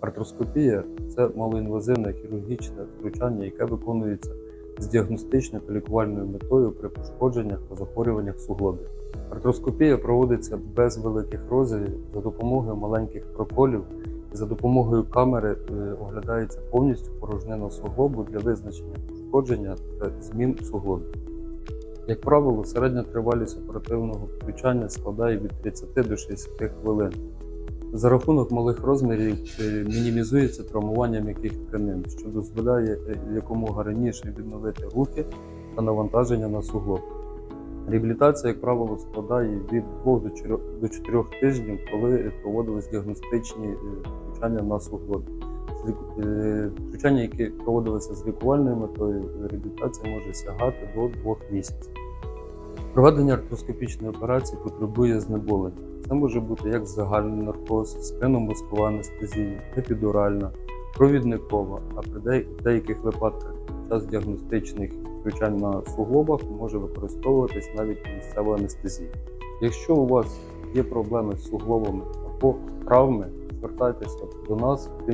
Артроскопія це малоінвазивне хірургічне втручання, яке виконується з діагностичною та лікувальною метою при пошкодженнях та захворюваннях суглобів. Артроскопія проводиться без великих розрізів за допомогою маленьких проколів і за допомогою камери е, оглядається повністю порожнина суглобу для визначення пошкодження та змін суглобів. Як правило, середня тривалість оперативного втручання складає від 30 до 60 хвилин. За рахунок малих розмірів мінімізується травмування м'яких тканин, що дозволяє е, якомога раніше відновити рухи та навантаження на суглоб. Реабілітація, як правило, складає від 2 до 4 тижнів, коли проводились діагностичні е, втручання на суглобі. Е, Втручання, які проводилися з лікувальною метою, реабілітація може сягати до 2 місяців. Проведення артроскопічної операції потребує знеболення. Це може бути як загальний наркоз, спинномозкова анестезія, епідуральна, провідникова, а при деяких випадках під час діагностичних втручань на суглобах може використовуватись навіть місцева анестезія. Якщо у вас є проблеми з суглобами або травми, звертайтеся до нас